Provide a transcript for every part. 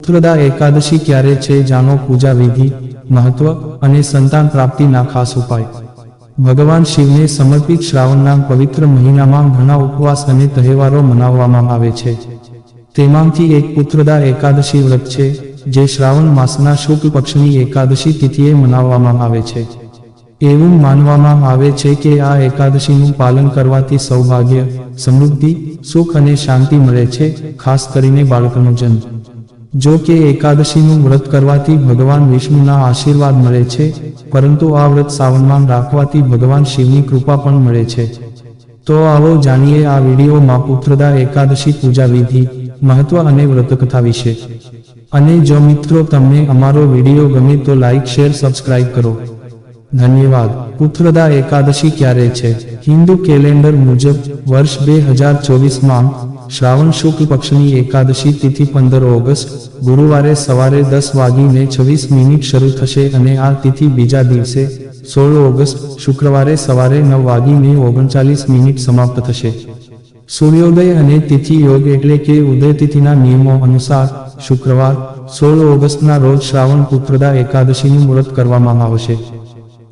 પુત્રદા એકાદશી ક્યારે છે જાણો પૂજા વિધિ, મહત્વ અને સંતાન પ્રાપ્તિના ખાસ ઉપાય. ભગવાન શિવને સમર્પિત શ્રાવણના પવિત્ર મહિનામાં ઘણા ઉપવાસ અને તહેવારો મનાવવામાં આવે છે. તેમાંથી એક પુત્રદા એકાદશી વ્રત છે, જે શ્રાવણ માસના શુક્લ પક્ષની એકાદશી તિથિએ મનાવવામાં આવે છે. એવું માનવામાં આવે છે કે આ એકાદશીનું પાલન કરવાથી સૌભાગ્ય, સમૃદ્ધિ, સુખ અને શાંતિ મળે છે, ખાસ કરીને બાળકનો જન્મ. જો કે એકાદશીનું વ્રત કરવાથી ભગવાન વિષ્ણુના આશીર્વાદ મળે છે, પરંતુ આ વ્રત સાવનમાં રાખવાથી ભગવાન શિવની કૃપા પણ મળે છે. તો આવો જાણીએ આ વિડીયોમાં પુત્રદા એકાદશી પૂજા વિધિ, મહત્વ અને વ્રતકથા વિશે. અને જો મિત્રો તમને અમારો વીડિયો ગમે તો લાઈક, શેર, સબસ્ક્રાઇબ કરો. ધન્યવાદ. પુત્રદા એકાદશી ક્યારે છે? હિન્દુ કેલેન્ડર મુજબ વર્ષ બે હજાર ચોવીસમાં શ્રાવણ શુક્લ પક્ષની એકાદશી તિથિ પંદર ઓગસ્ટ, ગુરુવારે સવારે દસ વાગીને છવ્વીસ મિનિટ શરૂ થશે અને આ તિથિ બીજા દિવસે, સોળ ઓગસ્ટ, શુક્રવારે સવારે નવ વાગીને ઓગણચાલીસ મિનિટ સમાપ્ત થશે. સૂર્યોદય અને તિથિ યોગ એટલે કે ઉદય તિથિના નિયમો અનુસાર શુક્રવાર, સોળ ઓગસ્ટના રોજ શ્રાવણ પુત્રદા એકાદશીનું મુહૂર્ત કરવામાં આવશે.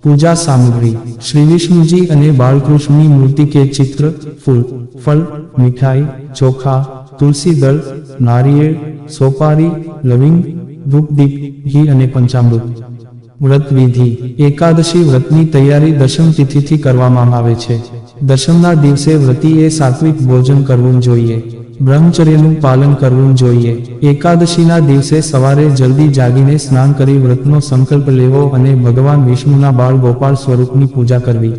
પૂજા સામગ્રી, શ્રી વિષ્ણુજી અને બાળકૃષ્ણની મૂર્તિ કે ચિત્ર, ફૂલ, ફળ, મીઠાઈ, ચોખા, તુલસી દળ, નારિયેળ, સોપારી, લવિંગ ધૂપદીપ ઘી અને પંચામૃત. વ્રત વિધિ. એકાદશી વ્રતની તૈયારી દશમ તિથિથી કરવામાં આવે છે. દશમના દિવસે વ્રતિએ સાત્વિક ભોજન કરવું જોઈએ. બ્રહ્મચર્યનું પાલન કરવું જોઈએ. એકાદશીના દિવસે સવારે જલ્દી જાગીને સ્નાન કરી વ્રતનો સંકલ્પ લેવો અને ભગવાન વિષ્ણુના બાળ ગોપાલ સ્વરૂપની પૂજા કરવી.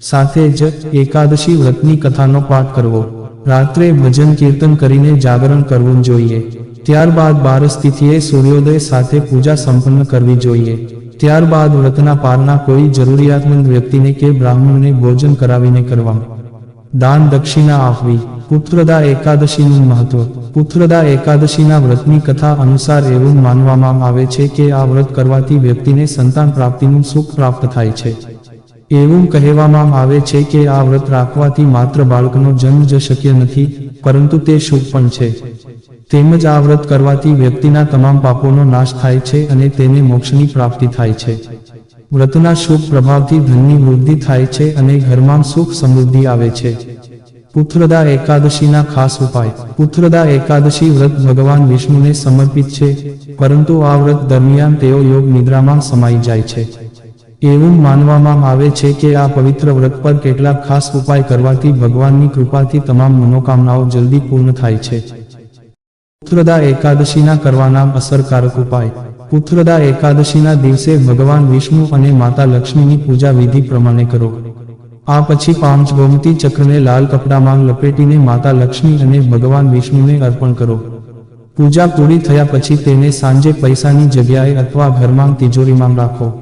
સાથે જ એકાદશી વ્રતની કથાનો પાઠ કરવો. રાત્રે ભજન કીર્તન કરીને જાગરણ કરવું જોઈએ. ત્યારબાદ બારસ તિથિએ સૂર્યોદય સાથે પૂજા સંપન્ન કરવી જોઈએ. ત્યારબાદ વ્રતના પારના કોઈ જરૂરિયાતમંદ વ્યક્તિને કે બ્રાહ્મણને ભોજન કરાવીને કરવા. દાન દક્ષિણા આપવી. પુત્રદા એકાદશીનું મહત્વ. પુત્રદા એકાદશીના વ્રતની કથા અનુસાર એવું માનવામાં આવે છે કે આ વ્રત કરવાથી વ્યક્તિને સંતાન પ્રાપ્તિનું સુખ પ્રાપ્ત થાય છે. એવું કહેવામાં આવે છે કે આ વ્રત રાખવાથી માત્ર બાળકનો જન્મ જ શક્ય નથી, પરંતુ તે શુભ પણ છે. તેમજ આ વ્રત કરવાથી વ્યક્તિના તમામ પાપોનો નાશ થાય છે અને તેને મોક્ષની પ્રાપ્તિ થાય છે. વ્રતના શુભ પ્રભાવથી ધનની વૃદ્ધિ થાય છે અને ઘરમાં સુખ સમૃદ્ધિ આવે છે. પુત્રદા એકાદશીના ખાસ ઉપાય. પુત્રદા એકાદશી વ્રત ભગવાન વિષ્ણુને સમર્પિત છે, પરંતુ આ વ્રત દરમિયાન તેઓ યોગ નિદ્રામાં સમાઈ જાય છે. એવું માનવામાં આવે છે કે આ પવિત્ર વ્રત પર કેટલાક ખાસ ઉપાય કરવાથી ભગવાનની કૃપાથી તમામ મનોકામનાઓ જલ્દી પૂર્ણ થાય છે. પુત્રદા એકાદશીના કરવાના અસરકારક ઉપાય. પુત્રદા એકાદશીના દિવસે ભગવાન વિષ્ણુ અને માતા લક્ષ્મીની પૂજા વિધિ પ્રમાણે કરો. આ પછી પાંચ ગોમતી ચક્રને લાલ કપડામાં લપેટીને માતા લક્ષ્મી અને ભગવાન વિષ્ણુને અર્પણ કરો. પૂજા પૂરી થયા પછી તેને સાંજે પૈસાની જગ્યાએ અથવા ઘરમાં તિજોરીમાં રાખો.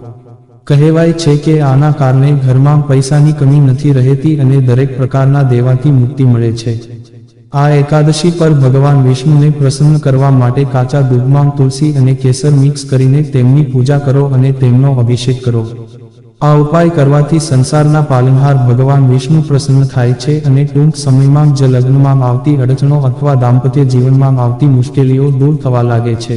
કહેવાય છે કે આના કારણે ઘરમાં પૈસાની કમી નથી રહેતી અને દરેક પ્રકારના દેવાથી મુક્તિ મળે છે. આ એકાદશી પર ભગવાન વિષ્ણુને પ્રસન્ન કરવા માટે કાચા દૂધમાં તુલસી અને કેસર મિક્સ કરીને તેમની પૂજા કરો અને તેમનો અભિષેક કરો. આ ઉપાય કરવાથી સંસારના પાલનહાર ભગવાન વિષ્ણુ પ્રસન્ન થાય છે અને ટૂંક સમયમાં જ લગ્નમાં આવતી અડચણો અથવા દાંપત્ય જીવનમાં આવતી મુશ્કેલીઓ દૂર થવા લાગે છે.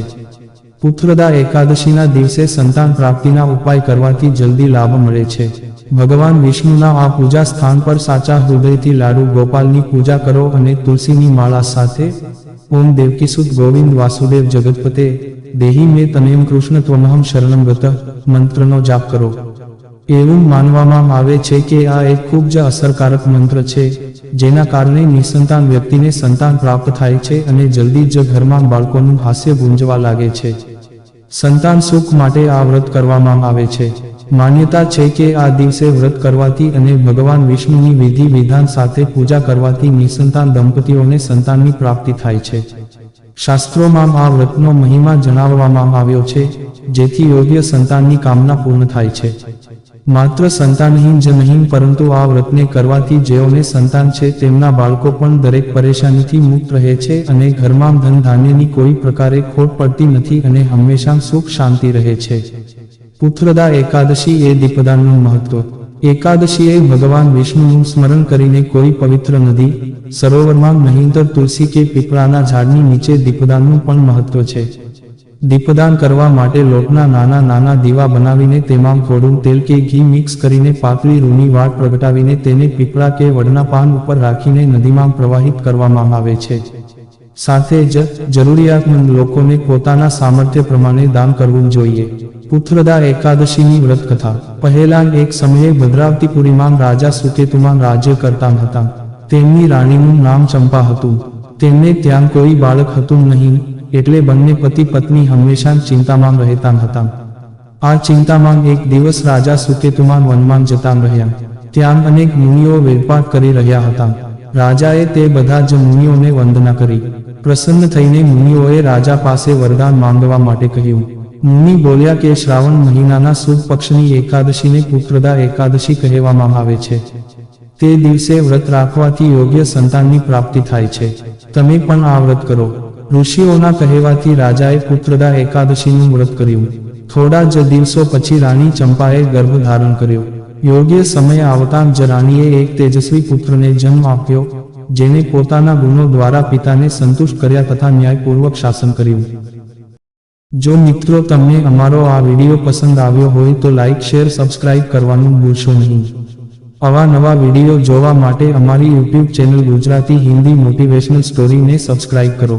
પુત્રદા એકાદશીના દિવસે સંતાન પ્રાપ્તિના ઉપાય કરવાથી જલ્દી લાભ મળે છે. ભગવાન વિષ્ણુના આ પૂજા સ્થાન પર સાચા હૃદયથી લાડુ ગોપાલની પૂજા કરો અને તુલસીની માળા સાથે ઓમ દેવકીસુત ગોવિંદ વાસુદેવ જગતપતે દેહી મે તનયમ કૃષ્ણ ત્વમહમ શરણમ ગત મંત્રનો જાપ કરો. એવું માનવામાં આવે છે કે આ એક ખૂબ જ અસરકારક મંત્ર છે, જેના કારણે નિસંતાન વ્યક્તિને સંતાન પ્રાપ્ત થાય છે અને જલ્દી જ ઘરમાં બાળકોનું હાસ્ય ગુંજવા લાગે છે. સંતાન સુખ માટે આ વ્રત કરવામાં આવે છે. માન્યતા છે કે આ દિવસે વ્રત કરવાથી અને ભગવાન વિષ્ણુની વિધિ વિધાન સાથે પૂજા કરવાથી નિસંતાન દંપતીઓને સંતાનની પ્રાપ્તિ થાય છે. શાસ્ત્રોમાં આ વ્રતનો મહિમા જણાવવામાં આવ્યો છે, જેથી યોગ્ય સંતાનની કામના પૂર્ણ થાય છે. માત્ર સંતાનહીન જ નહીં, પરંતુ આ વ્રતને કરવાથી જેઓને સંતાન છે, તેમના બાળકો પણ દરેક પરેશાનીથી મુક્ત રહે છે અને ઘરમાં ધન ધાન્યની કોઈ પ્રકારે ખોટ પડતી નથી અને હંમેશા સુખ શાંતિ રહે છે. પુત્રદા એકાદશી એ દીપદાનનું મહત્વ. એકાદશીએ ભગવાન વિષ્ણુનું સ્મરણ કરીને કોઈ પવિત્ર નદી, સરોવરમાં નહીંતર તુલસી કે પીપળાના ઝાડની નીચે દીપદાનનું પણ મહત્વ છે. દીપદાન કરવા માટે લોટના નાના નાના દીવા બનાવીને તેમાં થોડું તેલ કે ઘી મિક્સ કરીને પાતળી રૂની વાટ પ્રગટાવીને તેને પીપળા કે વડના પાન ઉપર રાખીને નદીમાં પ્રવાહિત કરવામાં આવે છે. સાથે જ જરૂરિયાતમંદ લોકોને પોતાના સામર્થ્ય પ્રમાણે દાન કરવું જોઈએ. પુત્રદા એકાદશીની વ્રત કથા પહેલા એક સમયે ભદ્રાવતીપુરીમાં રાજા સુકેતુમાન રાજ્ય કરતા હતા. તેમની રાણીનું નામ ચંપા હતું. તેમને ત્યાં કોઈ બાળક હતું નહીં. એટલે બંને પતિ પત્ની હંમેશા ચિંતામાં રહેતા હતા આ ચિંતામાં એક દિવસ રાજા સુકેતુમાન વનમાં જતા રહ્યા. ત્યાં અનેક મુનિઓ વેપાર કરી રહ્યા હતા. રાજાએ તે બધા જ મુનિઓને વંદના કરી. પ્રસન્ન થઈને મુનિઓએ રાજા પાસે વરદાન માંગવા માટે કહ્યું. મુનિ બોલ્યા કે શ્રાવણ મહિનાના સુદ પક્ષની એકાદશીને પુત્રદા એકાદશી કહેવામાં આવે છે. તે દિવસે વ્રત રાખવાથી યોગ્ય સંતાનની પ્રાપ્તિ થાય છે. તમે પણ આ વ્રત કરો. ઋષિઓના કહેવાથી રાજાએ પુત્રદા એકાદશીનું વ્રત કર્યું. થોડા જ દિવસો પછી રાણી ચંપાએ ગર્ભ ધારણ કર્યો. યોગ્ય સમય આવતા જ રાણીએ એક તેજસ્વી પુત્રને જન્મ આપ્યો, જેને પોતાના ગુણો દ્વારા પિતાને સંતુષ્ટ કર્યા તથા ન્યાયપૂર્વક શાસન કર્યું. જો મિત્રો તમને અમારો આ વીડિયો પસંદ આવ્યો હોય તો લાઇક શેર, સબસ્ક્રાઇબ કરવાનું ભૂલશો નહીં. આવા નવા વીડિયો જોવા માટે અમારી YouTube channel Gujarati Hindi motivational સ્ટોરીને subscribe કરો.